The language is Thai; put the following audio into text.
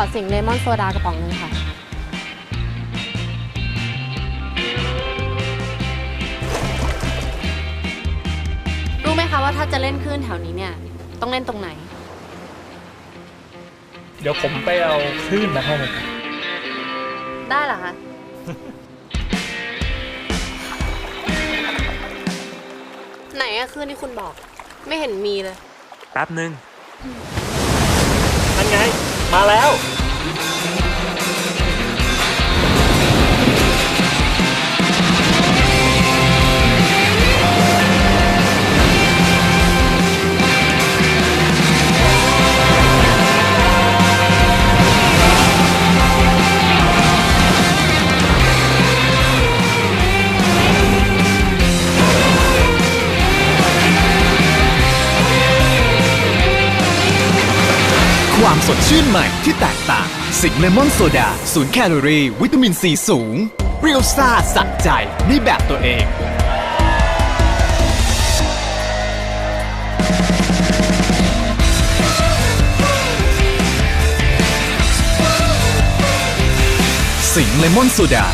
อสิงเลมอนโซดากระป๋องหนึงค่ะ รู้ไหมคะว่าถ้าจะเล่นคลื่นแถวนี้เนี่ย ต้องเล่นตรงไหน เดี๋ยวผมไปเอาคลื่นมาให้นะครับได้เหรอคะไหนอะคลื่นที่คุณบอก ไม่เห็นมีเลย แป๊บหนึ่ง นั่นไง มาแล้ว ความสดชื่นใหม่ที่แตกต่างสิงเลมอนโซดาศูนย์แคลอรี่ วิตามินซีสูง เปรี้ยวซ่าสะใจในแบบตัวเอง สิงเลมอนโซดา